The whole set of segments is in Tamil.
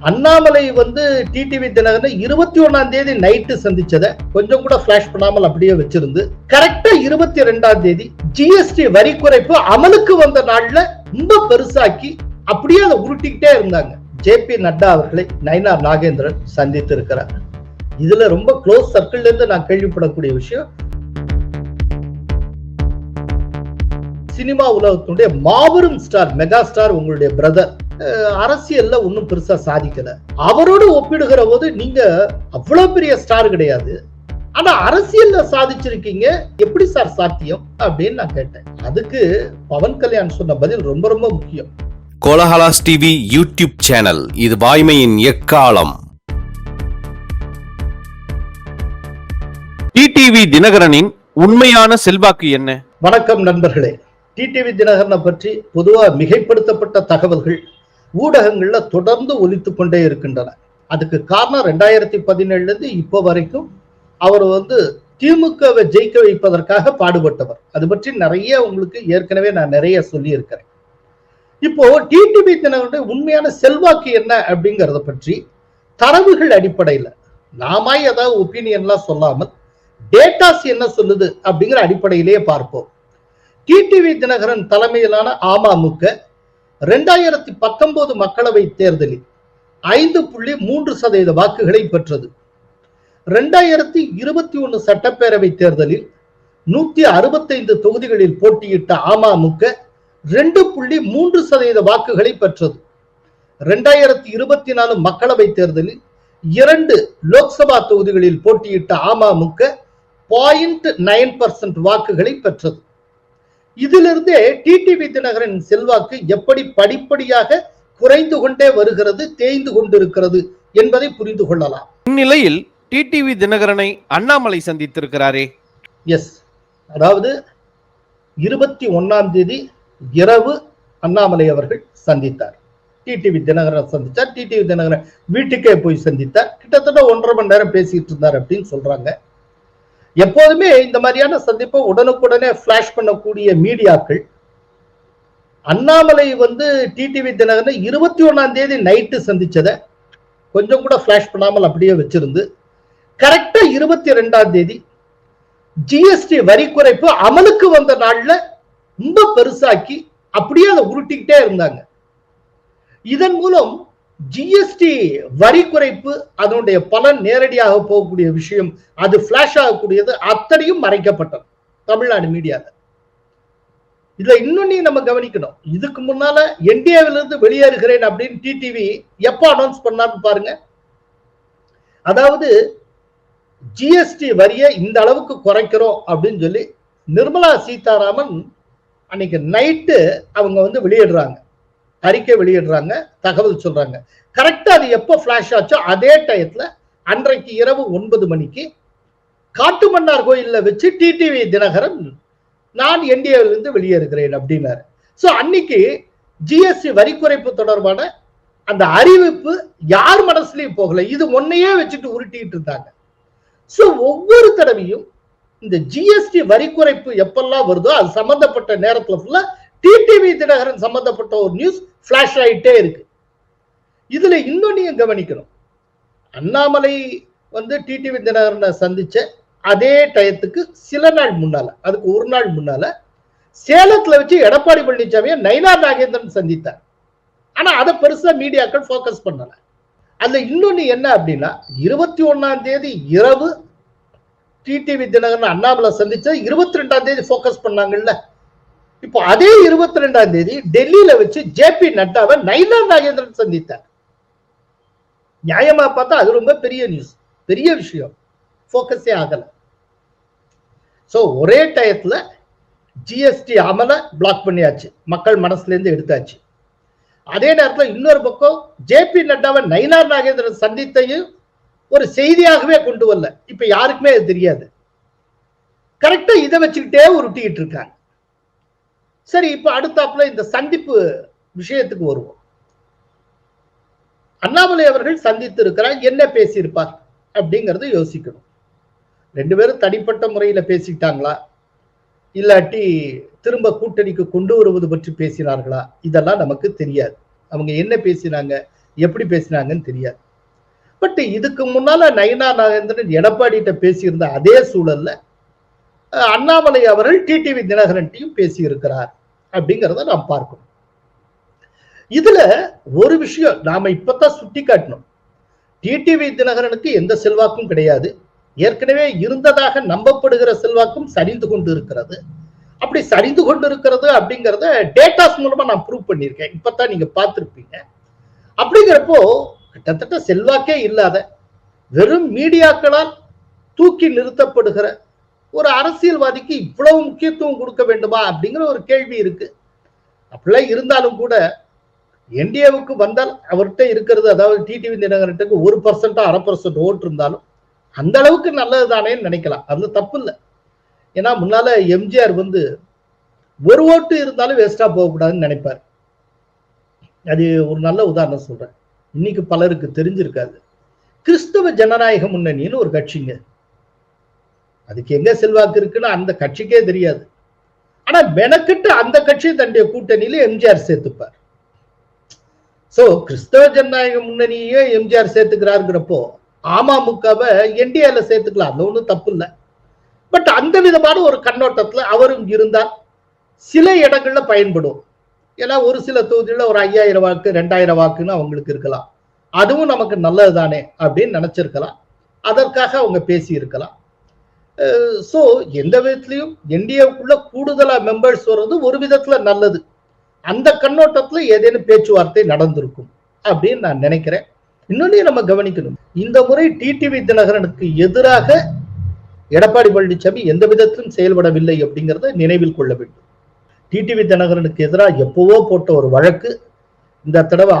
அண்ணாமலை வந்து டிடிவி தினகரன் இருபத்தி ஒன்னாம் தேதி நைட்டு சந்திச்சத கொஞ்சம் கூட பிளாஷ் பண்ணாமல் அப்படியே வச்சிருந்து கரெக்டா இருபத்தி ரெண்டாம் தேதி ஜிஎஸ்டி வரி குறைப்பு அமலுக்கு வந்த நாள்ல ரொம்ப பெருசாக்கி அப்படியே அதை உருட்டிக்கிட்டே இருந்தாங்க. ஜே பி நட்டா அவர்களை நயினார் நாகேந்திரன் சந்தித்து இருக்கிறார் இதுல ரொம்ப க்ளோஸ் சர்க்கிள்ல இருந்து நான் கேள்விப்படக்கூடிய விஷயம் சினிமா உலகத்தினுடைய மாபெரும் ஸ்டார் மெகா ஸ்டார் உங்களுடைய பிரதர் அரசியல்ல ஒன்றும் பெருசா சாதிக்கல. அவரோடு ஒப்பிடுகிற போது நீங்க அவ்வளவு பெரிய ஸ்டார் கிடையாது. ஆனா அரசியல்ல சாதிச்சிருக்கீங்க. எப்படி சார் சாத்தியம்? அப்படின்னு நான் கேட்டேன். அதுக்கு பவன் கல்யாண் சொன்ன பதில் ரொம்ப ரொம்ப முக்கியம். Kolahalas TV YouTube channel. இது வாய்மையின் எக்காலம். டிடிவி தினகரனின் உண்மையான செல்வாக்கு என்ன? வணக்கம் நண்பர்களே. டிடிவி தினகரனை பற்றி பொதுவா மிகைப்படுத்தப்பட்ட தகவல்கள் ஊடகங்கள்ல தொடர்ந்து ஒலித்து கொண்டே இருக்கின்றன. அதுக்கு காரணம் ரெண்டாயிரத்தி பதினேழுல இருந்து இப்போ வரைக்கும் அவர் வந்து திமுகவை ஜெயிக்க வைப்பதற்காக பாடுபட்டவர். அது பற்றி நிறைய உங்களுக்கு ஏற்கனவே நான் நிறைய சொல்லி இருக்கிறேன் இப்போ டிடிபி தினகரனுடைய உண்மையான செல்வாக்கு என்ன அப்படிங்கறத பற்றி தரவுகள் அடிப்படையில நாம ஏதாவது ஒப்பீனியன்லாம் சொல்லாமல் டேட்டாஸ் என்ன சொல்லுது அப்படிங்கிற அடிப்படையிலேயே பார்ப்போம். டிடிவி தினகரன் தலைமையிலான அமமுக ரெண்டாயிரத்தி பத்தொன்பது மக்களவை தேர்தலில் ஐந்து புள்ளி மூன்று சதவீத வாக்குகளை பெற்றது. ரெண்டாயிரத்தி இருபத்தி ஒன்று சட்டப்பேரவை தேர்தலில் நூத்தி அறுபத்தைந்து தொகுதிகளில் போட்டியிட்ட அமமுக ரெண்டு புள்ளி மூன்று சதவீத வாக்குகளை பெற்றது. ரெண்டாயிரத்தி இருபத்தி நாலு மக்களவை தேர்தலில் இரண்டு லோக்சபா தொகுதிகளில் போட்டியிட்ட அமமுக பாயிண்ட் நைன் பர்சன்ட் வாக்குகளை பெற்றது. இதிலிருந்தே டிடிவி தினகரன் செல்வாக்கு எப்படி படிப்படியாக குறைந்து கொண்டே வருகிறது தேய்ந்து கொண்டிருக்கிறது என்பதை புரிந்து கொள்ளலாம். இந்நிலையில் டிடிவி தினகரனை அண்ணாமலை சந்தித்திருக்கிறாரே. எஸ் அதாவது இருபத்தி ஒன்னாம் தேதி இரவு அண்ணாமலை அவர்கள் சந்தித்தார். டிடிவி தினகரனை சந்தித்தார். டிடிவி தினகரன் வீட்டுக்கே போய் சந்தித்தார். கிட்டத்தட்ட ஒன்றரை மணி நேரம் பேசிட்டு இருந்தார் அப்படின்னு சொல்றாங்க. எப்போதுமே இந்த மாதிரியான சந்திப்பை உடனுக்குடனே ஃபிளாஷ் பண்ணக்கூடிய மீடியாக்கள் அண்ணாமலை வந்து டிடிவி தினகரன் இருபத்தி ஒன்னாம் தேதி நைட்டு சந்திச்சதை கொஞ்சம் கூட ஃபிளாஷ் பண்ணாமல் அப்படியே வச்சிருந்து கரெக்டா இருபத்தி ரெண்டாம் தேதி ஜிஎஸ்டி வரி குறைப்பு அமலுக்கு வந்த நாள்ல ரொம்ப பெருசாக்கி அப்படியே அதை உருட்டிக்கிட்டே இருந்தாங்க. இதன் மூலம் ஜிஎஸ்டி வரி குறைப்பு அதனுடைய பலன் நேரடியாக போகக்கூடிய விஷயம் அது பிளாஷ் ஆகக்கூடியது அத்தனையும் மறைக்கப்பட்டது தமிழ்நாடு மீடியால. இதுல இன்னொன்னையும் நம்ம கவனிக்கணும். இதுக்கு முன்னால என்டிஏவில இருந்து வெளியேறுகிறேன் அப்படின்னு டிடிவி எப்போ அனௌன்ஸ் பண்ணான்னு பாருங்க. அதாவது ஜிஎஸ்டி வரியை இந்த அளவுக்கு குறைக்கிறோம் அப்படின்னு சொல்லி நிர்மலா சீதாராமன் அன்னைக்கு நைட்டு அவங்க வந்து வெளியிடுறாங்க. அறிக்கை வெளியிடுறாங்க தகவல் சொல்றாங்க. கரெக்டா அது எப்போ ஃபிளாஷ் ஆச்சோ அதே டயத்துல அன்றைக்கு இரவு ஒன்பது மணிக்கு காட்டுமன்னார் கோயில்ல வச்சு டிடிவி தினகரன் நான் என்டிஏவிலிருந்து வெளியேறுகிறேன் அப்படின்னாரு. ஸோ அன்னைக்கு ஜிஎஸ்டி வரி குறைப்பு தொடர்பான அந்த அறிவிப்பு யார் மனசுலயும் போகல. இது ஒன்னையே வச்சுட்டு உருட்டிட்டு இருந்தாங்க. ஸோ ஒவ்வொரு தடவையும் இந்த ஜிஎஸ்டி வரி குறைப்பு எப்பெல்லாம் வருதோ அது சம்பந்தப்பட்ட நேரத்துல ஃபுல்லா டிடிவி தினகரன் சம்பந்தப்பட்ட ஒரு நியூஸ் பிளாஷ் ஆகிட்டே இருக்கு. இதுல இன்னொன்னையும் கவனிக்கணும். அண்ணாமலை வந்து டிடிவி தினகரனை சந்திச்ச அதே டயத்துக்கு சில நாள் முன்னால அதுக்கு ஒரு நாள் முன்னால சேலத்துல வச்சு எடப்பாடி பழனிசாமியை நயினார் நாகேந்திரன் சந்தித்தார். ஆனா அதை பெருசா மீடியாக்கள் ஃபோக்கஸ் பண்ணல. அதுல இன்னொன்னு என்ன அப்படின்னா இருபத்தி ஒன்னாம் தேதி இரவு டிடிவி தினகரன் அண்ணாமலை சந்திச்ச இருபத்தி ரெண்டாம் தேதி ஃபோக்கஸ் பண்ணாங்கல்ல. இப்போ அதே இருபத்தி ரெண்டாம் தேதி டெல்லியில வச்சு ஜே பி நட்டாவை நயினார் நாகேந்திரன் சந்தித்தார். நியாயமா பார்த்தா அது ரொம்ப பெரிய நியூஸ் பெரிய விஷயம். ஃபோக்கஸே ஆகல. ஸோ ஒரே டயத்துல ஜிஎஸ்டி அமலை பிளாக் பண்ணியாச்சு. மக்கள் மனசுல இருந்து எடுத்தாச்சு. அதே நேரத்தில் இன்னொரு பக்கம் ஜே பி நட்டாவை நயினார் நாகேந்திரன் சந்தித்தையும் ஒரு செய்தியாகவே கொண்டு வரல. இப்ப யாருக்குமே அது தெரியாது. கரெக்டா இதை வச்சுக்கிட்டே உருட்டிக்கிட்டு இருக்காங்க. சரி இப்ப அடுத்தாப்புல இந்த சந்திப்பு விஷயத்துக்கு வருவோம். அண்ணாமலை அவர்கள் சந்தித்து இருக்கிறார் என்ன பேசியிருப்பார் அப்படிங்கறத யோசிக்கணும். ரெண்டு பேரும் தனிப்பட்ட முறையில பேசிட்டாங்களா இல்லாட்டி திரும்ப கூட்டணிக்கு கொண்டு வருவது பற்றி பேசினார்களா? இதெல்லாம் நமக்கு தெரியாது. அவங்க என்ன பேசினாங்க எப்படி பேசினாங்கன்னு தெரியாது. பட் இதுக்கு முன்னால நயனா நாகேந்திரன் எடப்பாடிகிட்ட பேசியிருந்த அதே சூழல்ல அண்ணாமலை அவர்கள் டிடிவி தினகரன்ட்டையும் பேசியிருக்கிறார். அப்படிங்கிறத நாம் பார்க்கணும். இதுல ஒரு விஷயம் நாம இப்பதான் சுட்டி காட்டணும். டிடிவி தினகரனுக்கு எந்த செல்வாக்கும் கிடையாது. ஏற்கனவே இருந்ததாக நம்பப்படுகிற செல்வாக்கும் சரிந்து கொண்டு இருக்கிறது அப்படி சரிந்து கொண்டு இருக்கிறது அப்படிங்கிறத டேட்டாஸ் மூலமா நான் ப்ரூவ் பண்ணியிருக்கேன். இப்பதான் நீங்க பார்த்திருப்பீங்க. அப்படிங்கிறப்போ கிட்டத்தட்ட செல்வாக்கே இல்லாத வெறும் மீடியாக்களால் தூக்கி நிறுத்தப்படுகிற ஒரு அரசியல்வாதிக்கு இவ்வளவு முக்கியத்துவம் கொடுக்க வேண்டுமா அப்படிங்கிற ஒரு கேள்வி இருக்கு. அப்படிலாம் இருந்தாலும் கூட என்டிஏவுக்கு வந்தால் அவர்கிட்ட இருக்கிறது அதாவது டிடிவி தினகரனுக்கு ஒரு பர்சன்டா அரை பர்சன்ட் ஓட்டு இருந்தாலும் அந்த அளவுக்கு நல்லது தானேன்னு நினைக்கலாம். அது தப்பு இல்லை. ஏன்னா முன்னால எம்ஜிஆர் வந்து ஒரு ஓட்டு இருந்தாலும் வேஸ்டா போகக்கூடாதுன்னு நினைப்பார். அது ஒரு நல்ல உதாரணம் சொல்றேன். இன்னைக்கு பலருக்கு தெரிஞ்சிருக்காது. கிறிஸ்தவ ஜனநாயக முன்னணின்னு ஒரு கட்சிங்க. அதுக்கு எங்க செல்வாக்கு இருக்குன்னு அந்த கட்சிக்கே தெரியாது. ஆனா மெனக்கிட்டு அந்த கட்சி தன்னுடைய கூட்டணியில எம்ஜிஆர் சேர்த்துப்பார். சோ கிறிஸ்தவ ஜனநாயக முன்னணியே எம்ஜிஆர் சேர்த்துக்கிறாருங்கிறப்போ அமமுகவை என்டிஏல சேர்த்துக்கலாம். அது ஒன்றும் தப்பு இல்லை. பட் அந்த விதமான ஒரு கண்ணோட்டத்துல அவரும் இருந்தால் சில இடங்கள்ல பயன்படும். ஏன்னா ஒரு சில தொகுதியில ஒரு ஐயாயிரம் வாக்கு ரெண்டாயிரம் வாக்குன்னு அவங்களுக்கு இருக்கலாம். அதுவும் நமக்கு நல்லது தானே அப்படின்னு நினைச்சிருக்கலாம். அதற்காக அவங்க பேசி இருக்கலாம் ஸோ எந்த விதத்துலையும் என்டிஏவுக்குள்ள கூடுதலா மெம்பர்ஸ் வர்றது ஒரு விதத்துல நல்லது. அந்த கண்ணோட்டத்துல ஏதேனும் பேச்சுவார்த்தை நடந்திருக்கும் அப்படின்னு நான் நினைக்கிறேன். இன்னொன்னையும் நம்ம கவனிக்கணும். இந்த முறை டிடிவி தினகரனுக்கு எதிராக எடப்பாடி பழனிசாமி எந்த விதத்திலும் செயல்படவில்லை அப்படிங்கிறத நினைவில் கொள்ள வேண்டும். டிடிவி தினகரனுக்கு எதிராக எப்பவோ போட்ட ஒரு வழக்கு இந்த தடவை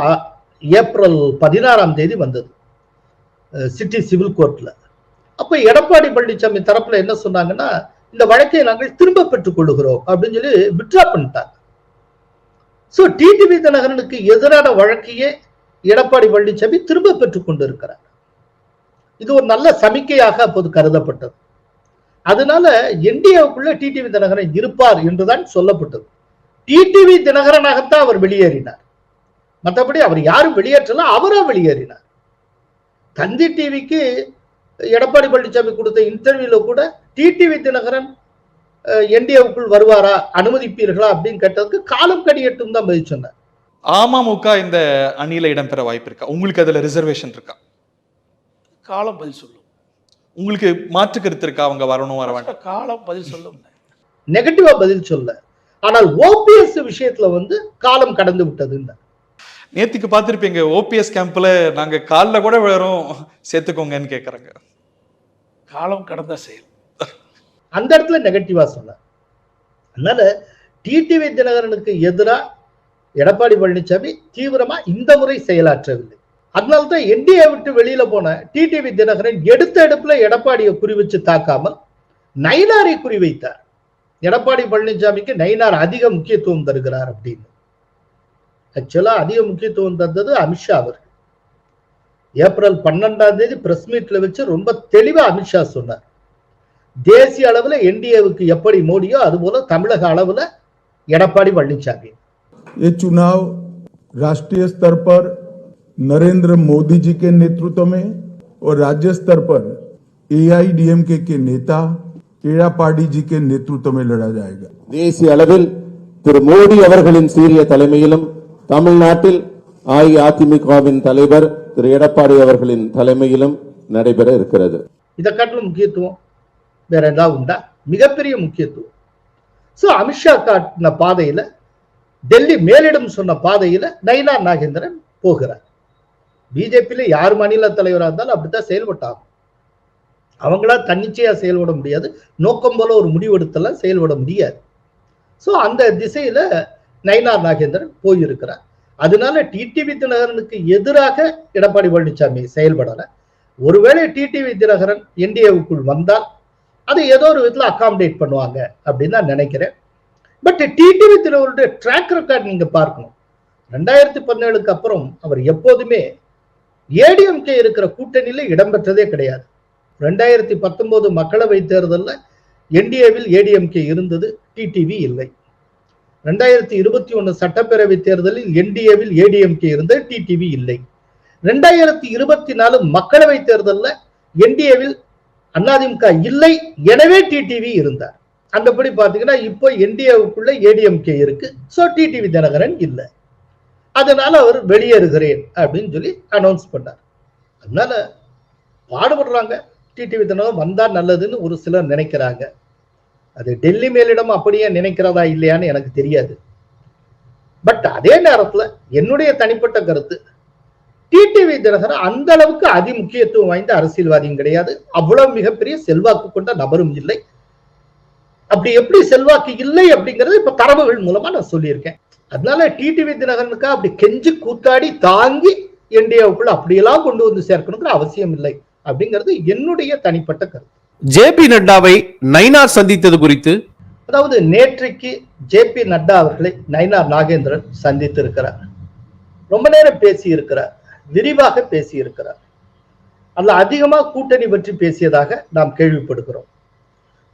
ஏப்ரல் பதினாறாம் தேதி வந்தது. சிட்டி சிவில் கோர்ட்ல. அப்ப எடப்பாடி பழனிசாமி தரப்புல என்ன சொன்னாங்கன்னா இந்த வழக்கை நாங்கள் திரும்ப பெற்றுக் கொள்ளுகிறோம் அப்படின்னு சொல்லி விட்ரா பண்ணிட்டாங்க. சோ டிடிவி தினகரனுக்கு எதிரான வழக்கையே எடப்பாடி பழனிசாமி திரும்ப பெற்றுக் கொண்டிருக்கிறார். இது ஒரு நல்ல சமிக்கையாக அப்போது கருதப்பட்டது. அதனால என்டிஏவுக்குள்ள டிடிவி தினகரன் இருப்பார் என்றுதான் சொல்லப்பட்டது. டிடிவி தினகரனாகத்தான் அவர் வெளியேறினார். மற்றபடி அவர் யாரும் வெளியேற்றலாம் அவரா வெளியேறினார். தந்தி டிவிக்கு எடப்பாடி பழனிசாமி கொடுத்த இன்டர்வியூல கூட டிடிவி தினகரன் என்டிஏவுக்குள் வருவாரா அனுமதிப்பீர்களா அப்படின்னு கேட்டதுக்கு காலம் கடியட்டும் தான் பதில் சொன்னார். அமமுக இந்த அணியில இடம்பெற வாய்ப்பு இருக்கா? உங்களுக்கு அதுல ரிசர்வேஷன் இருக்கா? காலம் பதில் சொல்லும். உங்களுக்கு மாற்று கருத்து இருக்கா? அவங்க வரணும் வர வேண்டாம். காலம் பதில் சொல்லும். நெகட்டிவா பதில் சொல்ல ஆனால் ஓபிஎஸ் விஷயத்துல வந்து காலம் கடந்து விட்டதுன்னு. நேத்திக்கு பார்த்திருப்பீங்க ஓபிஎஸ் கேம்ப்ல நாங்க கால்ல கூட விழறோம். சேர்த்துக்கோங்கன்னு கேக்குறாங்க. காலம் கடந்த செயல். அந்த இடத்துல நெகட்டிவா சொன்னார். அதனால டிடிவி தினகரனுக்கு எதிராக எடப்பாடி பழனிசாமி தீவிரமா இந்த முறை செயலாற்றவில்லை. அதனால தான் என்டிஏ விட்டு வெளியில போன டிடிவி தினகரன் எடுத்த எடுப்புல எடப்பாடியை குறிவச்சு தாக்காமல் நயினாரை குறிவைத்தார். எடப்பாடி பழனிசாமிக்கு நயினார் அதிக முக்கியத்துவம் தருகிறார் அப்படின்னு. ஆக்சுவலா அதிக முக்கியத்துவம் தந்தது அமித்ஷா அவர்கள் ஏப்ரல் பன்னெண்டாம் தேதி பிரஸ் மீட்ல வச்சு ரொம்ப தெளிவா அமித்ஷா சொன்னார் தேசிய அளவுல என்டிஏவுக்கு எப்படி மோடியோ அதுபோல தமிழக அளவுல எடப்பாடி பழனிசாமி ये चुनाव राष्ट्रीय स्तर पर नरेंद्र मोदी जी के नेतृत्व में और राज्य स्तर पर एआईडीएमके के नेता एड़ापाडी जी के नेतृत्व में लड़ा जाएगा தேசிய அளவில் திரு மோடி அவர்களின் சீரிய தலைமையிலும் தமிழ்நாட்டில் அஇஅதிமுகவின் தலைவர் திரு. எடப்பாடி அவர்களின் தலைமையிலும் நடைபெற இருக்கிறது. இதை காட்டிலும் முக்கியத்துவம் வேற ஏதாவது உண்டா? மிகப்பெரிய முக்கியத்துவம். ஸோ அமித்ஷா காட்டின பாதையில டெல்லி மேலிடம் சொன்ன பாதையில நயினா நாகேந்திரன் போகிறார். பிஜேபியில யார் மாநில தலைவராக இருந்தாலும் அப்படித்தான் செயல்பட்டாங்க அவங்களா தன்னிச்சையா செயல்பட முடியாது. நோக்கம் போல ஒரு முடிவெடுத்தெல்லாம் செயல்பட முடியாது. ஸோ அந்த திசையில நயினார் நாகேந்திரன் போயிருக்கிறார். அதனால டிடிவி தினகரனுக்கு எதிராக எடப்பாடி பழனிசாமி செயல்படல. ஒருவேளை டிடிவி தினகரன் என்டிஏவுக்குள் வந்தால் அதை ஏதோ ஒரு விதத்துல அகாமடேட் பண்ணுவாங்க அப்படின்னு நான் நினைக்கிறேன். பட் டிடிவி தினகருடைய ட்ராக் ரெக்கார்ட் நீங்க பார்க்கணும். ரெண்டாயிரத்தி பதினேழுக்கு அப்புறம் அவர் எப்போதுமே ஏடிஎம்கே இருக்கிற கூட்டணியில இடம்பெற்றதே கிடையாது. ரெண்டாயிரத்தி பத்தொன்பது மக்களவை தேர்தலில் என்டிஏவில் ஏடிஎம்கே இருந்தது டிடிவி இல்லை. ரெண்டாயிரத்தி இருபத்தி ஒன்று சட்டப்பேரவை தேர்தலில் என்டிஏவில் ஏடிஎம்கே இருந்தது டிடிவி இல்லை. ரெண்டாயிரத்தி இருபத்தி நாலு மக்களவை தேர்தல்ல என்டிஏவில் அதிமுக இல்லை எனவே டிடிவி இருந்தார். அந்தபடி பார்த்தீங்கன்னா இப்போ என்டிஏவுக்குள்ள ஏடிஎம்கே இருக்கு. சோ டிடிவி தினகரன் இல்லை. அதனால அவர் வெளியேறுகிறேன் அப்படின்னு சொல்லி அனௌன்ஸ் பண்ணார். அதனால பாடுபடுறாங்க. டிடிவி தினகரன் வந்தா நல்லதுன்னு ஒரு சிலர் நினைக்கிறாங்க. அது டெல்லி மேலிடம் அப்படியே நினைக்கிறதா இல்லையான்னு எனக்கு தெரியாது. பட் அதே நேரத்துல என்னுடைய தனிப்பட்ட கருத்து டிடிவி தினகரன் அந்த அளவுக்கு அதிமுக்கியத்துவம் வாய்ந்த அரசியல்வாதியும் கிடையாது. அவ்வளவு மிகப்பெரிய செல்வாக்கு கொண்ட நபரும் இல்லை. அப்படி எப்படி செல்வாக்கு இல்லை அப்படிங்கறது இப்ப தரவுகள் மூலமா நான் சொல்லியிருக்கேன். அதனால டிடிவி தினகரனுக்கு அப்படி கெஞ்சி கூத்தாடி தாங்கி என்டிஏவுக்குள்ள அப்படியெல்லாம் கொண்டு வந்து சேர்க்கணுங்கிற அவசியம் இல்லை அப்படிங்கிறது என்னுடைய தனிப்பட்ட கருத்து. ஜே பி நட்டாவை நைனார் சந்தித்தது குறித்து அதாவது நேற்றைக்கு ஜே பி நட்டா அவர்களை நைனார் நாகேந்திரன் சந்தித்து இருக்கிறார் ரொம்ப நேரம் பேசி இருக்கிறார் விரிவாக பேசி இருக்கிறார் அல்ல அதிகமா கூட்டணி பற்றி பேசியதாக நாம் கேள்விப்படுகிறோம்.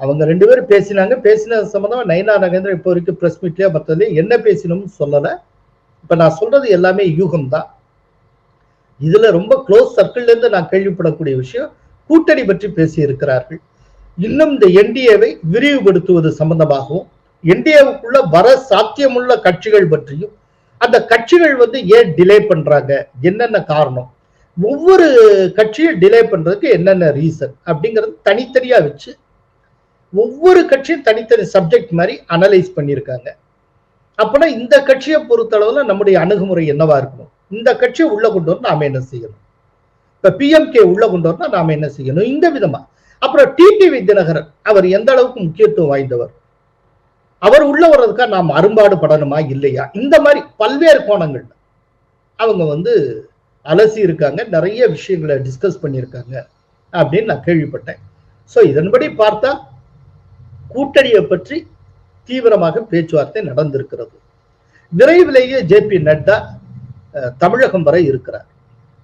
அவங்க ரெண்டு பேரும் பேசினாங்க. பேசினது சம்பந்தமா நைனா நாகேந்திரன் இப்போ வரைக்கும் ப்ரெஸ் மீட்லயோ மற்றதுலயும் என்ன பேசினோம்னு சொல்லலை. இப்ப நான் சொல்றது எல்லாமே யூகம் தான் இதுல ரொம்ப க்ளோஸ் சர்க்கிள்ல இருந்து நான் கேள்விப்படக்கூடிய விஷயம் கூட்டணி பற்றி பேசி இருக்கிறார்கள் இன்னும் இந்த என்டிஏவை விரிவுபடுத்துவது சம்பந்தமாகவும் என்டிஏவுக்குள்ள வர சாத்தியமுள்ள கட்சிகள் பற்றியும் அந்த கட்சிகள் வந்து ஏன் டிலே பண்றாங்க? என்னென்ன காரணம்? ஒவ்வொரு கட்சியும் டிலே பண்றதுக்கு என்னென்ன ரீசன் அப்படிங்கிறது தனித்தனியா வச்சு ஒவ்வொரு கட்சியும் தனித்தனி சப்ஜெக்ட் மாதிரி அனலைஸ் பண்ணியிருக்காங்க. அப்பனா இந்த கட்சியை பொறுத்தளவுல நம்முடைய அணுகுமுறை என்னவா இருக்கணும்? இந்த கட்சியை உள்ள கொண்டு வந்து நாம என்ன செய்யணும்? இப்ப பிஎம்கே உள்ள கொண்டு வரணும் நாம என்ன செய்யணும்? இந்த விதமா. அப்புறம் டிடிவி தினகரன் அவர் எந்த அளவுக்கு முக்கியத்துவம் வாய்ந்தவர்? அவர் உள்ள வர்றதுக்காக நாம் அரும்பாடு படணுமா? இல்லையா? இந்த மாதிரி பல்வேறு கோணங்கள். அவங்க வந்து அலசி இருக்காங்க நிறைய விஷயங்களை டிஸ்கஸ் பண்ணியிருக்காங்க அப்படின்னு நான் கேள்விப்பட்டேன். ஸோ இதன்படி பார்த்தா கூட்டணியை பற்றி தீவிரமாக பேச்சுவார்த்தை நடந்திருக்கிறது. விரைவிலேயே ஜே பி நட்டா தமிழகம் வரை இருக்கிறார்.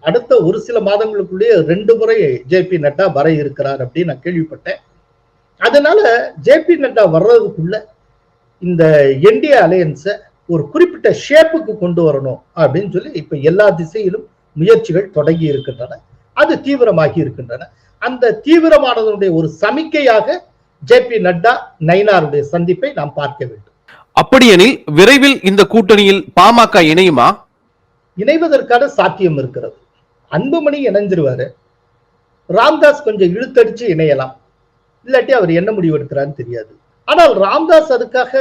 அடுத்த ஒரு சில மாதங்களுக்குள்ளேயே ரெண்டு முறை ஜே பி நட்டா வர இருக்கிறார் அப்படின்னு நான் கேள்விப்பட்டேன். அதனால ஜே பி நட்டா வர்றதுக்குள்ள இந்த என்டிஏ அலையன்ஸை ஒரு குறிப்பிட்ட ஷேப்புக்கு கொண்டு வரணும் அப்படின்னு சொல்லி இப்ப எல்லா திசையிலும் முயற்சிகள் தொடங்கி இருக்கின்றன. அது தீவிரமாகி இருக்கின்றன. அந்த தீவிரமானதனுடைய ஒரு சமிக்கையாக ஜே பி நட்டா நயினாருடைய சந்திப்பை நாம் பார்க்க வேண்டும். அப்படியெனில் விரைவில் இந்த கூட்டணியில் பாமக இணையுமா? இணைவதற்கான சாத்தியம் இருக்கிறது. அன்புமணி இணைஞ்சிருவாரு. ராம்தாஸ் கொஞ்சம் இழுத்தடிச்சு இணையலாம். இல்லாட்டி அவர் என்ன முடிவு எடுக்கிறான்னு தெரியாது. ஆனால் ராம்தாஸ் அதுக்காக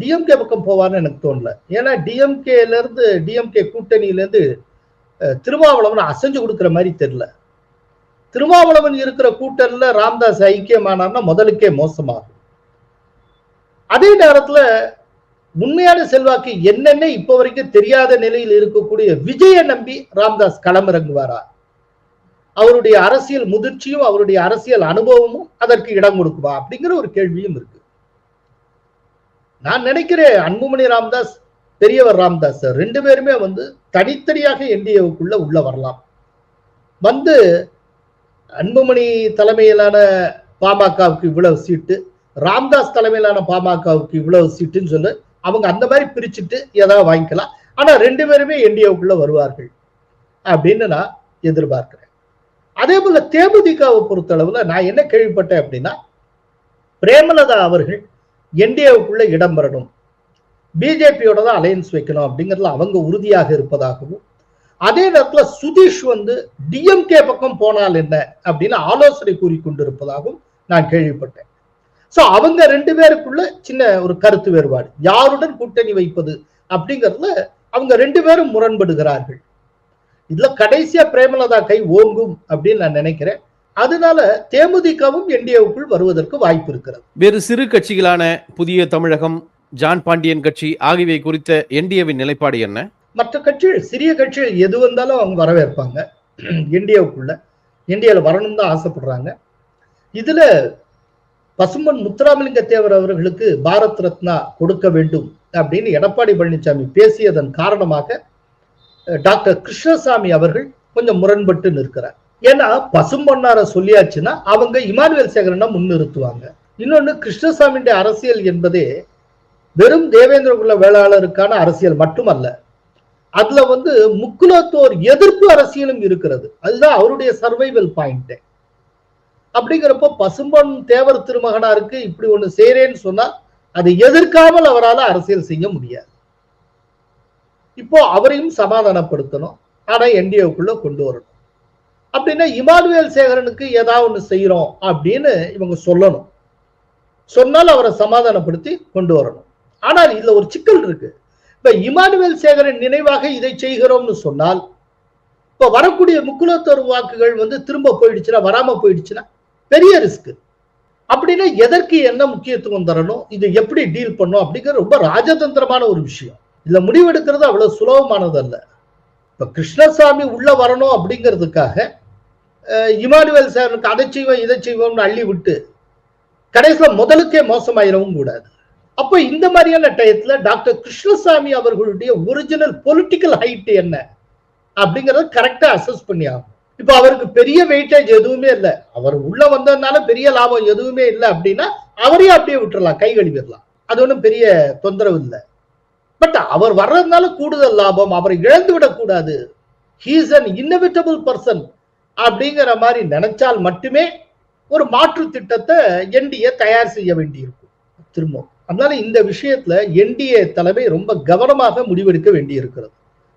டிஎம்கே பக்கம் போவார்னு எனக்கு தோணல. ஏன்னா டிஎம்கேல இருந்து டிஎம்கே கூட்டணியில இருந்து அஹ், திருமாவளவன் அசைஞ்சு கொடுக்குற மாதிரி தெரியல. திருமாவளவன் இருக்கிற கூட்டணியில ராம்தாஸ் ஐக்கியமானார்னா முதலுக்கே மோசமாகும். அதே நேரத்துல உண்மையான செல்வாக்கு என்னென்ன இப்ப வரைக்கும் தெரியாத நிலையில் இருக்கக்கூடிய விஜய நம்பி ராம்தாஸ் களமிறங்குவாரா? அவருடைய அரசியல் முதிர்ச்சியும் அவருடைய அரசியல் அனுபவமும் அதற்கு இடம் கொடுக்குமா? அப்படிங்கிற ஒரு கேள்வியும் இருக்கு. நான் நினைக்கிறேன் அன்புமணி ராம்தாஸ் பெரியவர் ராம்தாஸ் ரெண்டு பேருமே வந்து தனித்தனியாக என்டிஏவுக்குள்ள உள்ள வரலாம். வந்து அன்புமணி தலைமையிலான பாமகவுக்கு இவ்வளவு சீட்டு ராம்தாஸ் தலைமையிலான பாமகவுக்கு இவ்வளவு சீட்டுன்னு சொல்லு அவங்க அந்த மாதிரி பிரிச்சுட்டு ஏதாவது வாங்கிக்கலாம். ஆனா ரெண்டு பேருமே என்டிஏவுக்குள்ள வருவார்கள் அப்படின்னு நான் எதிர்பார்க்கிறேன். அதே போல தேமுதிகவை பொறுத்தளவுல நான் என்ன கேள்விப்பட்டேன் அப்படின்னா பிரேமலதா அவர்கள் என்டிஏவுக்குள்ள இடம் பெறணும். பிஜேபியோட தான் அலையன்ஸ் வைக்கணும் அப்படிங்கறதுல அவங்க உறுதியாக இருப்பதாகவும் அதே நேரத்துல சுதீஷ் வந்து டிஎம்கே பக்கம் போனால் என்ன அப்படின்னு ஆலோசனை கூறி கொண்டிருப்பதாகவும் நான் கேள்விப்பட்டேன். சோ அவங்க ரெண்டு பேருக்குள்ள சின்ன ஒரு கருத்து வேறுபாடு. யாருடன் கூட்டணி வைப்பது அப்படிங்கறதுல அவங்க ரெண்டு பேரும் முரண்படுகிறார்கள். இதுல கடைசியா பிரேமலதா கை ஓங்கும் அப்படின்னு நான் நினைக்கிறேன். அதனால தேமுதிகவும் என்டிஏவுக்குள் வருவதற்கு வாய்ப்பு இருக்கிறது. வேறு சிறு கட்சிகளான புதிய தமிழகம் ஜான் பாண்டியன் கட்சி ஆகியவை குறித்த என்டிஏவின் நிலைப்பாடு என்ன? மற்ற கட்சிகள் சிறிய கட்சிகள் எது வந்தாலும் அவங்க வரவேற்பாங்க. என்டிஏவுக்குள்ள. என்டிஏல வரணும் தான் ஆசைப்படுறாங்க. இதுல பசும்பன் முத்துராமலிங்க தேவர் அவர்களுக்கு பாரத் ரத்னா கொடுக்க வேண்டும் அப்படின்னு எடப்பாடி பழனிசாமி பேசியதன் காரணமாக டாக்டர் கிருஷ்ணசாமி அவர்கள் கொஞ்சம் முரண்பட்டு நிற்கிறார். ஏன்னா பசும்பொன்னார சொல்லியாச்சுன்னா அவங்க இமானுவேல் சேகரனை முன்னிறுத்துவாங்க. இன்னொன்று கிருஷ்ணசாமியுடைய அரசியல் என்பதே வெறும் தேவேந்திரகுல வேளாளருக்கான அரசியல் மட்டுமல்ல. அதுல வந்து முக்குலத்தோர் எதிர்ப்பு அரசியலும் இருக்கிறது. அதுதான் அவருடைய சர்வைவல் பாயிண்ட் அப்படிங்கிறப்போ பசும்பொன் தேவர் திருமகனாருக்கு இப்படி ஒண்ணு செய்யறேன்னு சொன்னா அதை எதிர்க்காமல் அவரால் அரசியல் செய்ய முடியாது. இப்போ அவரையும் சமாதானப்படுத்தணும். ஆனா என்டிஏக்குள்ள கொண்டு வரணும். அப்படின்னா இமானுவேல் சேகரனுக்கு ஏதாவது ஒண்ணு செய்யறோம் அப்படின்னு இவங்க சொல்லணும். சொன்னால் அவரை சமாதானப்படுத்தி கொண்டு வரணும். ஆனால் இதுல ஒரு சிக்கல் இருக்கு. இப்ப இமானுவேல் சேகரன் நினைவாக இதை செய்கிறோம்னு சொன்னால் இப்ப வரக்கூடிய முக்குலத்தோர் வாக்குகள் வந்து திரும்ப போயிடுச்சுன்னா வராம போயிடுச்சுன்னா பெரிய ரிஸ்க் அப்படின்னா எதற்கு என்ன முக்கியத்துவம் தரணும்? இது எப்படி டீல் பண்ணும் அப்படிங்கிற ரொம்ப ராஜதந்திரமான ஒரு விஷயம். இதுல முடிவெடுக்கிறது அவ்வளவு சுலபமானது அல்ல இப்ப கிருஷ்ணசாமி உள்ள வரணும் அப்படிங்கிறதுக்காக இமானுவேல் சேகரனுக்கு அதை செய்வோம் இதை செய்வோம்னு அள்ளி விட்டு கடைசியில முதலுக்கே மோசமாயிடவும் கூடாது. அப்போ இந்த மாதிரியான டயத்துல டாக்டர் கிருஷ்ணசாமி அவர்களுடைய ஒரிஜினல் பொலிட்டிக்கல் ஹைட் என்ன? அப்படிங்கறத கரெக்டா அசஸ் பண்ணி ஆகும் இப்போ அவருக்கு பெரிய வெயிட்டேஜ் எதுவுமே இல்லை. அவர் உள்ள வந்ததுனால பெரிய லாபம் எதுவுமே இல்லை அப்படின்னா அவரையும் அப்படியே விட்டுறலாம் கை கழுவிடலாம். அது ஒன்றும் பெரிய தொந்தரவு இல்லை. பட் அவர் வர்றதுனால கூடுதல் லாபம் அவரை இழந்து விடக்கூடாது ஹீஸ் அன் இன்னவிட்டபிள் பர்சன் அப்படிங்கிற மாதிரி நினைச்சால் மட்டுமே ஒரு மாற்று திட்டத்தை என்டிஏ தயார் செய்ய வேண்டியிருக்கும். திரும்ப அதனால இந்த விஷயத்துல என்டிஏ தலைமை ரொம்ப கவனமாக முடிவெடுக்க வேண்டியிருக்கிறது.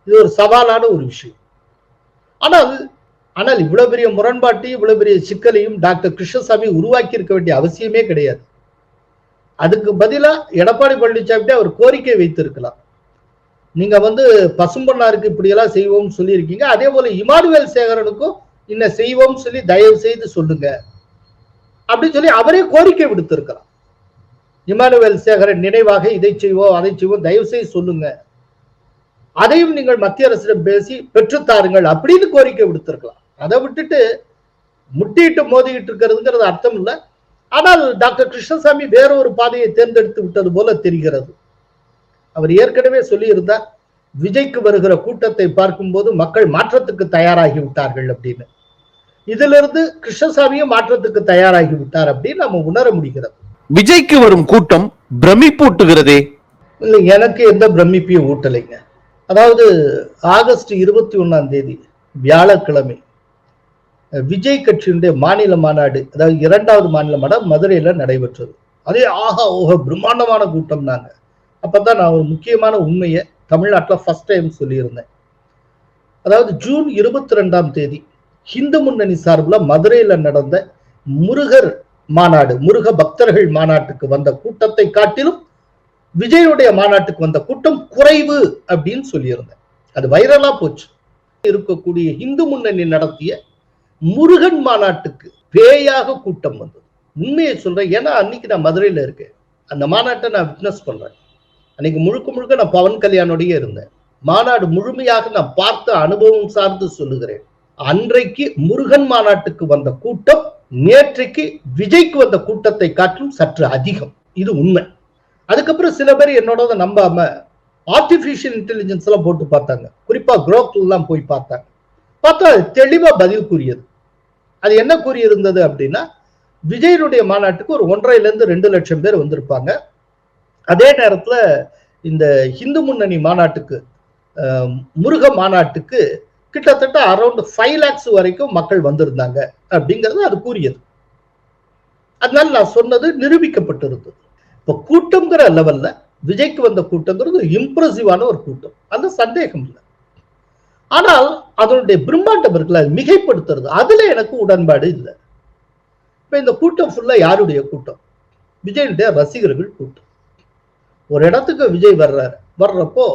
இது ஒரு சவாலான ஒரு விஷயம். ஆனால் ஆனால் இவ்வளவு பெரிய முரண்பாட்டையும் இவ்வளவு பெரிய சிக்கலையும் டாக்டர் கிருஷ்ணசாமி உருவாக்கி இருக்க வேண்டிய அவசியமே கிடையாது. அதுக்கு பதிலா எடப்பாடி பழனிசாமி அவர் கோரிக்கை வைத்திருக்கலாம். நீங்க வந்து பசும்பொன்னாருக்கு இப்படியெல்லாம் செய்வோம்னு சொல்லியிருக்கீங்க. அதே போல இமானுவேல் சேகரனுக்கும் என்ன செய்வோம் சொல்லி தயவு செய்து சொல்லுங்க. அப்படின்னு சொல்லி அவரே கோரிக்கை விடுத்திருக்கலாம். இமானுவேல் சேகரன் நினைவாக இதை செய்வோம் அதை செய்வோம் தயவு செய்து சொல்லுங்க. அதையும் நீங்கள் மத்திய அரசிடம் பேசி பெற்றுத்தாருங்கள் அப்படின்னு கோரிக்கை விடுத்திருக்கலாம். அதை விட்டுட்டு முட்டிட்டு மோதிக்கிட்டு இருக்கிறதுங்கிறது அர்த்தம் இல்லை. ஆனால் டாக்டர் கிருஷ்ணசாமி வேற ஒரு பாதையை தேர்ந்தெடுத்து விட்டது போல தெரிகிறது. அவர் ஏற்கனவே சொல்லியிருந்தார் விஜய்க்கு வருகிற கூட்டத்தை பார்க்கும்போது மக்கள் மாற்றத்துக்கு தயாராகி விட்டார்கள் அப்படின்னு. இதிலிருந்து கிருஷ்ணசாமியும் மாற்றத்துக்கு தயாராகி விட்டார் அப்படின்னு நம்ம உணர முடிகிறது. விஜய்க்கு வரும் கூட்டம் பிரமிப்பூட்டுகிறதே? இல்லை எனக்கு எந்த பிரமிப்பையும் ஊட்டலைங்க. அதாவது ஆகஸ்ட் இருபத்தி ஒண்ணாம் தேதி வியாழக்கிழமை விஜய் கட்சியினுடைய மாநில மாநாடு அதாவது இரண்டாவது மாநில மாநாடு மதுரையில நடைபெற்றது. அதே ஆஹா ஓஹோ பிரம்மாண்டமான கூட்டம் நாங்க. அப்பதான் நான் ஒரு முக்கியமான உண்மையை தமிழ்நாட்டில் ஃபர்ஸ்ட் டைம் சொல்லியிருந்தேன். அதாவது ஜூன் இருபத்தி ரெண்டாம் தேதி ஹிந்து முன்னணி சார்பில் மதுரையில நடந்த முருகர் மாநாடு முருக பக்தர்கள் மாநாட்டுக்கு வந்த கூட்டத்தை காட்டிலும் விஜயுடைய மாநாட்டுக்கு வந்த கூட்டம் குறைவு அப்படின்னு சொல்லியிருந்தேன். அது வைரலா போச்சு. இருக்கக்கூடிய இந்து முன்னணி நடத்திய முருகன் மாநாட்டுக்கு பேயாக கூட்டம் வந்தது. உண்மையை சொல்றேன் ஏன்னா அன்னைக்கு நான் மதுரையில இருக்கேன். அந்த மாநாட்டை நான் விட்னஸ் பண்றேன். அன்னைக்கு முழுக்க முழுக்க நான் பவன் கல்யாணோடய இருந்தேன். மாநாடு முழுமையாக நான் பார்த்த அனுபவம் சார்ந்து சொல்லுகிறேன். அன்றைக்கு முருகன் மாநாட்டுக்கு வந்த கூட்டம் நேற்றைக்கு விஜய்க்கு வந்த கூட்டத்தை காட்டும் சற்று அதிகம். இது உண்மை. அதுக்கப்புறம் சில பேர் என்னோட நம்பாம ஆர்டிபிஷியல் இன்டெலிஜென்ஸ் எல்லாம் போட்டு பார்த்தாங்க. குறிப்பா குரோக் போய் பார்த்தாங்க. பார்த்தா அது தெளிவா பதில் கூறியது. அது என்ன கூறியிருந்தது அப்படின்னா விஜயனுடைய மாநாட்டுக்கு ஒரு ஒன்றரைல இருந்து ரெண்டு லட்சம் பேர் வந்திருப்பாங்க. அதே நேரத்துல இந்த இந்து முன்னணி மாநாட்டுக்கு முருக மாநாட்டுக்கு கிட்டத்தட்ட அரௌண்ட் ஃபைவ் லேக்ஸ் வரைக்கும் மக்கள் வந்திருந்தாங்க அப்படிங்கிறது அது கூறியது. அதனால நான் சொன்னது நிரூபிக்கப்பட்டிருந்தது. இப்போ கூட்டம்ங்கிற லெவல்ல விஜய்க்கு வந்த கூட்டங்கிறது இம்ப்ரெசிவான ஒரு கூட்டம். அந்த சந்தேகம் இல்லை. ஆனால் அதனுடைய பிரம்மாண்டம் இருக்குல்ல அது மிகைப்படுத்துறது. அதுல எனக்கு உடன்பாடு இல்லை. இப்ப இந்த கூட்டம் ஃபுல்லா யாருடைய கூட்டம்? விஜயனுடைய ரசிகர்கள் கூட்டம். ஒரு இடத்துக்கு விஜய் வர்றாரு. வர்றப்போ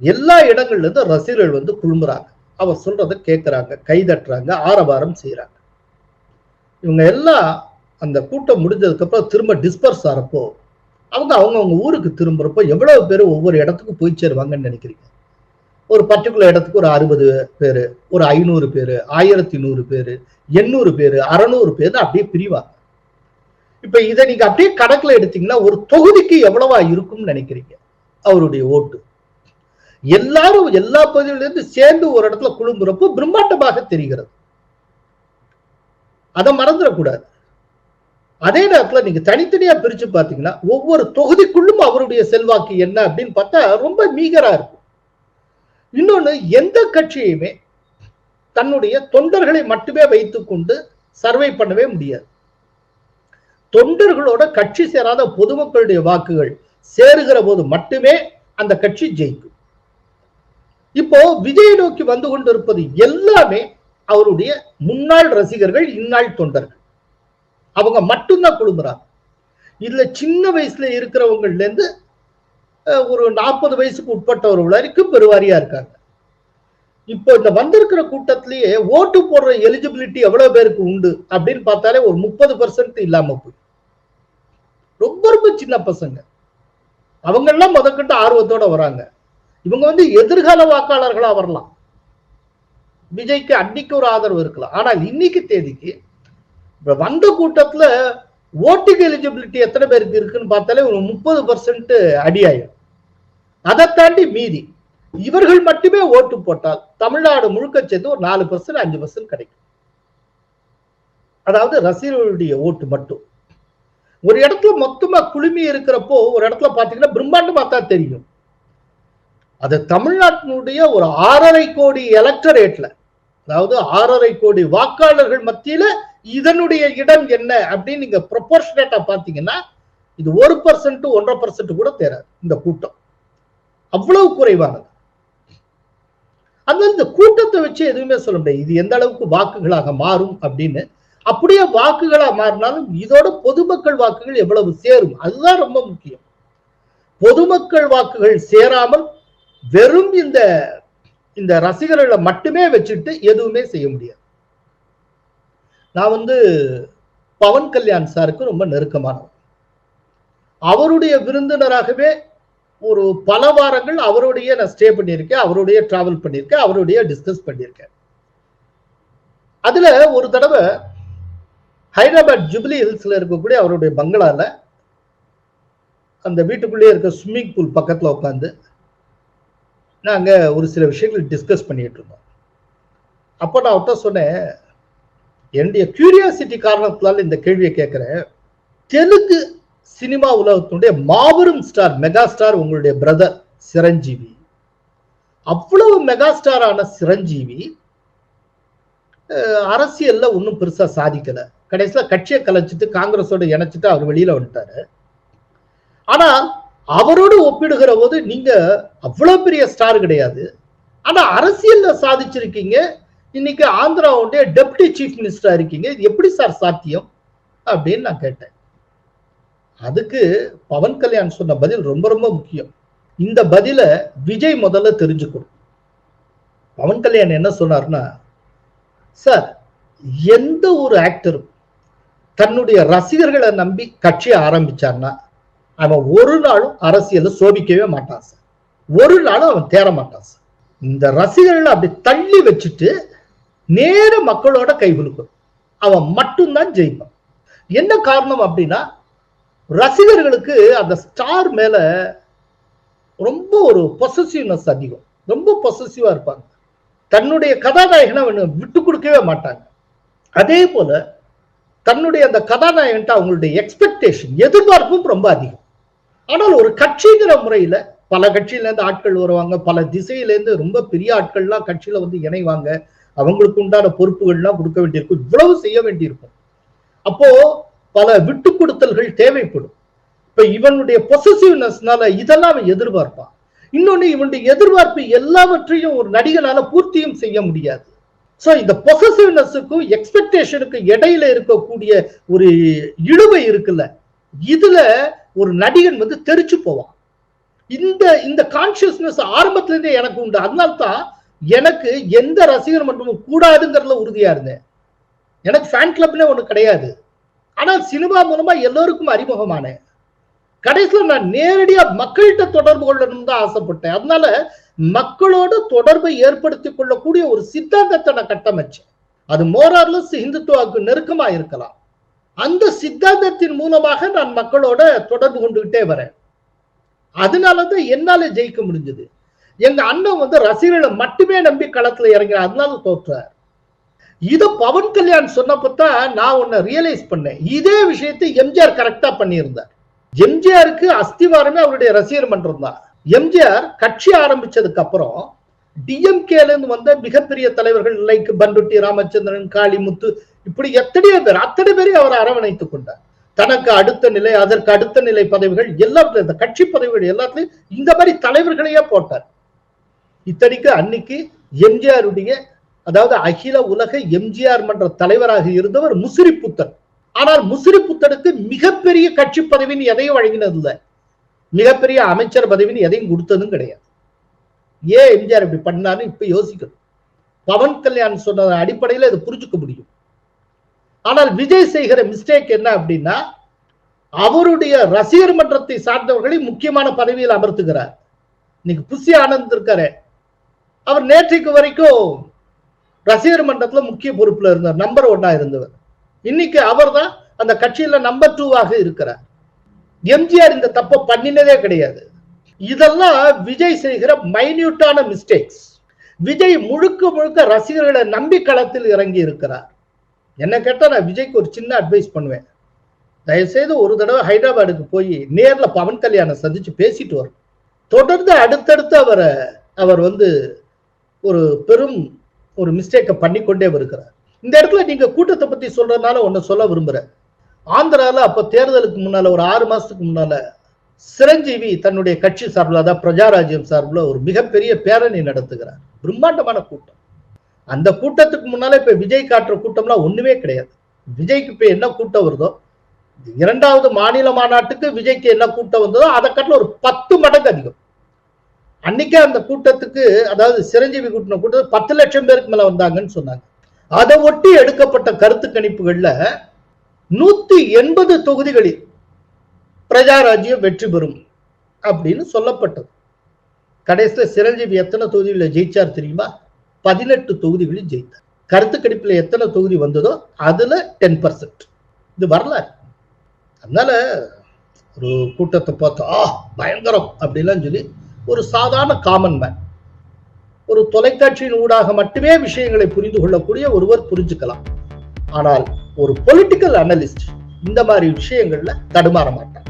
எல்லா இடங்கள்ல இருந்து ரசிகர்கள் வந்து குழும்புறாங்க. அவர் சொல்றதை கேட்கறாங்க கைதட்டுறாங்க ஆரவாரம் செய்யறாங்க இவங்க எல்லாம் அந்த கூட்டம் முடிஞ்சதுக்கு அப்புறம் திரும்ப டிஸ்பர்ஸ் ஆகிறப்போ அவங்க அவங்க அவங்க ஊருக்கு திரும்புறப்போ எவ்வளவு பேர் ஒவ்வொரு இடத்துக்கு போய் சேருவாங்கன்னு நினைக்கிறீங்க? ஒரு பர்டிகுலர் இடத்துக்கு ஒரு அறுபது பேர் ஒரு ஐநூறு பேர் ஆயிரத்தி நூறு பேர் எண்ணூறு பேர் அறநூறு பேர் அப்படியே பிரிவாங்க. இப்ப இதை நீங்க அப்படியே கணக்குல எடுத்தீங்கன்னா ஒரு தொகுதிக்கு எவ்வளவா இருக்கும்னு நினைக்கிறீங்க? அவருடைய ஓட்டு. எல்லாரும் எல்லா பகுதியில இருந்து சேர்ந்து ஒரு இடத்துல குழும்புறப்போ பிரம்மாண்டமாக தெரிகிறது. அதை மறந்துடக்கூடாது. அதே நேரத்துல நீங்க தனித்தனியா பிரிச்சு பாத்தீங்கன்னா ஒவ்வொரு தொகுதிக்குள்ளும் அவருடைய செல்வாக்கு என்ன அப்படின்னு பார்த்தா ரொம்ப மீகரா இருக்கும். இன்னொன்னு எந்த கட்சியுமே தன்னுடைய தொண்டர்களை மட்டுமே வைத்துக்கொண்டு சர்வை பண்ணவே முடியாது. தொண்டர்களோட கட்சி சேராத பொதுமக்களுடைய வாக்குகள் சேருகிற போது மட்டுமே அந்த கட்சி ஜெயிக்கும். இப்போ விஜய் நோக்கி வந்து கொண்டிருப்பது எல்லாமே அவருடைய முன்னாள் ரசிகர்கள் இந்நாள் தொண்டர்கள். அவங்க மட்டும்தான் குழுமுறாங்க இதுல சின்ன வயசுல இருக்கிறவங்கல இருந்து ஒரு நாற்பது வயசுக்கு உட்பட்டவர்கள் வரைக்கும் பெருவாரியா இருக்காங்க. இப்போ இந்த வந்திருக்கிற கூட்டத்திலேயே ஓட்டு போடுற எலிஜிபிலிட்டி எவ்வளவு பேருக்கு உண்டு? அப்படின்னு பார்த்தாலே ஒரு முப்பது பர்சன்ட் இல்லாம போய். ரொம்ப ரொம்ப சின்ன பசங்க. அவங்க எல்லாம் முதற்கிட்ட ஆர்வத்தோட வராங்க. இவங்க வந்து எதிர்கால வாக்காளர்களா வரலாம். விஜய்க்கு அன்னைக்கு ஒரு ஆதரவு இருக்கலாம். ஆனால் இன்னைக்கு தேதிக்கு வந்த கூட்டத்துல ஓட்டிங் எலிஜிபிலிட்டி எத்தனை பேருக்கு இருக்குன்னு பார்த்தாலே ஒரு முப்பது பர்சன்ட் அடியாயிரும் அதை தாண்டி மீதி. இவர்கள் மட்டுமே ஓட்டு போட்டால் தமிழ்நாடு முழுக்க சேர்ந்து ஒரு நாலு பர்சன்ட் அஞ்சு பர்சன்ட் கிடைக்கும். அதாவது ரசிகர்களுடைய ஓட்டு மட்டும். ஒரு இடத்துல மொத்தமா குழுமி இருக்கிறப்போ ஒரு இடத்துல பாத்தீங்கன்னா பிரம்மாண்டமா தான் தெரியும். அது தமிழ்நாட்டினுடைய ஒரு ஆறரை கோடி எலக்டரேட்ல அதாவது ஆறரை கோடி வாக்காளர்கள் மத்தியில இதனுடைய இடம் என்ன அப்படின்னு நீங்க ப்ரொபோர்ஷனேட்டா பாத்தீங்கன்னா இது ஒரு பர்சன்ட் ஒன்றரை பர்சன்ட் கூட தேராது. இந்த கூட்டம். அவ்வளவு குறைவானது. அதனால இந்த கூட்டத்தை வச்சு எதுவுமே சொல்ல முடியாது. இது எந்த அளவுக்கு வாக்குகளாக மாறும் அப்படின்னு. அப்படியே வாக்குகளா மாறினாலும் இதோட பொதுமக்கள் வாக்குகள் எவ்வளவு சேரும்? அதுதான் ரொம்ப முக்கியம். பொதுமக்கள் வாக்குகள் சேராமல் வெறும் இந்த இந்த ரசிகர்களை மட்டுமே வச்சுட்டு எதுவுமே செய்ய முடியாது. நான் வந்து பவன் கல்யாண் சாருக்கு ரொம்ப நெருக்கமானவர். அவருடைய விருந்தினராகவே ஒரு பல வாரங்கள் அவருடைய நான் ஸ்டே பண்ணியிருக்கேன் அவருடைய டிராவல் பண்ணியிருக்கேன் அவருடைய டிஸ்கஸ் பண்ணியிருக்கேன். அதுல ஒரு தடவை ஹைதராபாத் ஜூப்ளி ஹில்ஸ்ல இருக்கக்கூடிய அவருடைய பங்களால அந்த வீட்டுக்குள்ளேயே இருக்க ஸ்விம்மிங் பூல் பக்கத்தில் உட்காந்து நாங்கள் ஒரு சில விஷயங்கள் டிஸ்கஸ் பண்ணிட்டு இருந்தோம். அப்போ நான் அவர்கிட்ட சொன்னேன் என்னுடைய கியூரியாசிட்டி காரணத்தினால இந்த கேள்வியை கேட்குறேன். தெலுங்கு சினிமா உலகத்தினுடைய மாபெரும் ஸ்டார் மெகா ஸ்டார் உங்களுடைய பிரதர் சிரஞ்சீவி. அவ்வளவு மெகா ஸ்டாரான சிரஞ்சீவி அரசியல்ல ஒன்றும் பெருசா சாதிக்கல. கடைசியில கட்சியை கலைச்சிட்டு காங்கிரஸோட இணைச்சிட்டு அவர் வெளியில வந்துட்டாரு. ஆனா அவரோடு ஒப்பிடுகிற போது நீங்க அவ்வளவு பெரிய ஸ்டார் கிடையாது. ஆனா அரசியல்ல சாதிச்சிருக்கீங்க. இன்னைக்கு ஆந்திராவுடைய டெப்டி சீஃப் மினிஸ்டரா இருக்கீங்க. இது எப்படி சார் சாத்தியம்? அப்படின்னு நான் கேட்டேன். அதுக்கு பவன் கல்யாண் சொன்ன பதில் ரொம்ப ரொம்ப முக்கியம். இந்த பதில விஜய் முதல்ல தெரிஞ்சுக்கணும். பவன் கல்யாண் என்ன சொன்னார்னா சார் எந்த ஒரு ஆக்டரும் தன்னுடைய ரசிகர்களை நம்பி கட்சியை ஆரம்பிச்சார்னா அவன் ஒரு நாளும் அரசியல்ல சோபிக்கவே மாட்டான் சார். ஒரு நாளும் அவன் தேர மாட்டான் சார். இந்த ரசிகர்களை அப்படி தள்ளி வச்சுட்டு நேர மக்களோட கை குலுக்கணும். அவன் மட்டும்தான் ஜெயிப்பான். என்ன காரணம் அப்படின்னா ரசிகர்களுக்கு அந்த ஸ்டார் மேல ரொம்ப ஒரு பொசசிவ்னஸ் அதிகம். ரொம்ப பொசசிவா இருப்பாங்க. தன்னுடைய கதாநாயகனை விட்டு கொடுக்கவே மாட்டாங்க. அதே போல தன்னுடைய அந்த கதாநாயகன்ட்ட அவங்களுடைய எக்ஸ்பெக்டேஷன் எதிர்பார்ப்பும் ரொம்ப அதிகம். ஆனால் ஒரு கட்சிங்கிற முறையில பல கட்சியிலேருந்து ஆட்கள் வருவாங்க. பல திசையிலேருந்து ரொம்ப பெரிய ஆட்கள்லாம் கட்சியில வந்து இணைவாங்க. அவங்களுக்கு உண்டான பொறுப்புகள்லாம் கொடுக்க வேண்டியிருக்கும். இவ்வளவு செய்ய வேண்டியிருக்கும். அப்போ பல விட்டு கொடுத்தல்கள் தேவைப்படும். இப்ப இவனுடைய பொசசிவ்னஸ்னால இதெல்லாம் அவன் எதிர்பார்ப்பான். இன்னொன்னு இவனுடைய எதிர்பார்ப்பு எல்லாவற்றையும் ஒரு நடிகனால பூர்த்தியும் செய்ய முடியாது. சோ இந்த பொசசிவ்னஸுக்கும் எக்ஸ்பெக்டேஷனுக்கும் இடையில இருக்கக்கூடிய ஒரு இழுவை இருக்குல்ல இதுல ஒரு நடிகன் வந்து தெரிச்சு போவான். இந்த இந்த கான்சியஸ்னஸ் ஆரம்பத்துல இருந்தே எனக்கு உண்டு. அதனால தான் எனக்கு எந்த ரசிகர் மன்றமும் கூடாதுங்கிறதுல உறுதியா இருந்தேன். எனக்கு ஃபேன் கிளப்னே ஒண்ணு கிடையாது. ஆனால் சினிமா மூலமா எல்லோருக்கும் அறிமுகமானேன் கடைசியில் நான் நேரடியா மக்கள்கிட்ட தொடர்பு கொள்ளணும் தான் ஆசைப்பட்டேன். அதனால மக்களோட தொடர்பை ஏற்படுத்திக் கொள்ளக்கூடிய ஒரு சித்தாந்தத்தை நான் கட்டமைச்சேன். அது மோரார்லஸ் ஹிந்துத்துவாவுக்கு நெருக்கமா இருக்கலாம். அந்த சித்தாந்தத்தின் மூலமாக நான் மக்களோட தொடர்பு கொண்டுகிட்டே வரேன். அதனாலதான் என்னால ஜெயிக்க முடிஞ்சது. எங்க அண்ணன் வந்து ரசிகர்களை மட்டுமே நம்பி களத்துல இறங்கிறார். அதனால தோற்றார். இதை பவன் கல்யாண் சொன்னப்பதான் நான் உன்னை ரியலைஸ் பண்ணேன். இதே விஷயத்தை எம்ஜிஆர் கரெக்டா பண்ணியிருந்தார். எம்ஜிஆருக்கு அஸ்திவாரமே அவருடைய ரசிகர் மன்றம் தான் எம்ஜிஆர் கட்சி ஆரம்பிச்சதுக்கு அப்புறம் டிஎம்கேல இருந்து வந்த மிகப்பெரிய தலைவர்கள் லைக் பண்டுட்டி ராமச்சந்திரன் காளிமுத்து இப்படி எத்தனையோ பேர் அத்தனை பேரையும் அவர் அரவணைத்துக் கொண்டார். தனக்கு அடுத்த நிலை அதற்கு அடுத்த நிலை பதவிகள் எல்லாத்துலயும் இந்த கட்சி பதவிகள் எல்லாத்துலயும் இந்த மாதிரி தலைவர்களையே போட்டார். இத்தனைக்கு அன்னைக்கு எம்ஜிஆருடைய அதாவது அகில உலக எம்ஜிஆர் மன்ற தலைவராக இருந்தவர் முசிறி புத்தன் ஆனால் முசிறி புத்தனுக்கு மிகப்பெரிய கட்சி பதவின்னு எதையும் வழங்கினது இல்லை மிகப்பெரிய அமைச்சர் பதவின்னு எதையும் கொடுத்ததும் கிடையாது. ஏன் எம்ஜிஆர் இப்படி பண்ணான்னு இப்ப யோசிக்கணும். பவன் கல்யாண் சொன்ன அடிப்படையில் இதை புரிஞ்சுக்க முடியும். ஆனால் விஜய் செய்கிற மிஸ்டேக் என்ன அப்படின்னா அவருடைய ரசிகர் மன்றத்தை சார்ந்தவர்களை முக்கியமான பதவியில் அமர்த்துகிறார். இன்னைக்கு புசி ஆனந்த் இருக்காரு. அவர் நேற்றைக்கு வரைக்கும் ரசிகர் மன்றத்துல முக்கிய பொறுப்புல இருந்தார். நம்பர் ஒன்னா இருந்தவர். இன்னைக்கு அவர் தான் அந்த கட்சியில நம்பர் டூவாக இருக்கிறார். எம்ஜிஆர் இந்த தப்பை பண்ணினதே கிடையாது. இதெல்லாம் விஜய் செய்கிற மைன்யூட்டான மிஸ்டேக்ஸ் விஜய் முழுக்க முழுக்க ரசிகர்களை நம்பி களத்தில் இறங்கி இருக்கிறார். என்ன கேட்டா நான் விஜய்க்கு ஒரு சின்ன அட்வைஸ் பண்ணுவேன். தயவுசெய்து ஒரு தடவை ஹைதராபாடுக்கு போய் நேர்ல பவன் கல்யாணம் சந்திச்சு பேசிட்டு வரும். தொடர்ந்து அடுத்தடுத்து அவரை அவர் வந்து ஒரு பெரும் ஒரு மிஸ்டேக்கை பண்ணிக்கொண்டே வருகிறார். இந்த இடத்துல நீங்க கூட்டத்தை பத்தி சொல்றதுனால ஒன்னு சொல்ல விரும்புறேன். ஆந்திரால அப்ப தேர்தலுக்கு முன்னால ஒரு ஆறு மாசத்துக்கு முன்னால சிரஞ்சீவி தன்னுடைய கட்சி சார்பில் அதாவது பிரஜாராஜ்யம் சார்பில் ஒரு மிகப்பெரிய பேரணி நடத்துகிறார். பிரம்மாண்டமான கூட்டம். அந்த கூட்டத்துக்கு முன்னால இப்ப விஜய் காட்டுற கூட்டம்லாம் ஒண்ணுமே கிடையாது. விஜய்க்கு இப்ப என்ன கூட்டம் வருதோ இரண்டாவது மாநில மாநாட்டுக்கு விஜய்க்கு என்ன கூட்டம் வந்ததோ அதை காட்டில ஒரு பத்து மடங்கு அதிகம். அன்னைக்கே அந்த கூட்டத்துக்கு அதாவது சிரஞ்சீவி கூட்டின கூட்டத்துக்கு பத்து லட்சம் பேருக்கு மேல வந்தாங்கன்னு சொன்னாங்க. அதை ஒட்டி எடுக்கப்பட்ட கருத்து கணிப்புகள்ல நூத்தி எண்பது தொகுதிகளில் பிரஜாராஜ்யம் வெற்றி பெறும் அப்படின்னு சொல்லப்பட்டது. கடைசியில் சிரஞ்சீவி எத்தனை தொகுதிகளில் ஜெயிச்சார் தெரியுமா? பதினெட்டு தொகுதிகளில் ஜெயித்தார். கருத்து கணிப்புல எத்தனை தொகுதி வந்ததோ அதுல டென் பர்சன்ட் இது வரலாறு. அதனால ஒரு கூட்டத்தை பார்த்தா ஆ பயங்கரம் அப்படிலாம் சொல்லி ஒரு சாதாரண காமன் மேன் ஒரு தொலைக்காட்சியின் ஊடாக மட்டுமே விஷயங்களை புரிந்து கொள்ளக்கூடிய ஒருவர் புரிஞ்சுக்கலாம். ஆனால் ஒரு பொலிட்டிக்கல் அனலிஸ்ட் இந்த மாதிரி விஷயங்கள்ல தடுமாற மாட்டான்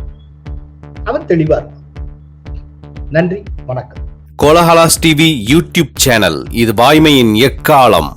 அவன் தெளிவா இருப்பான். நன்றி வணக்கம். கோலஹலாஸ் டிவி யூடியூப் சேனல் இது வாய்மையின் எக்காலம்.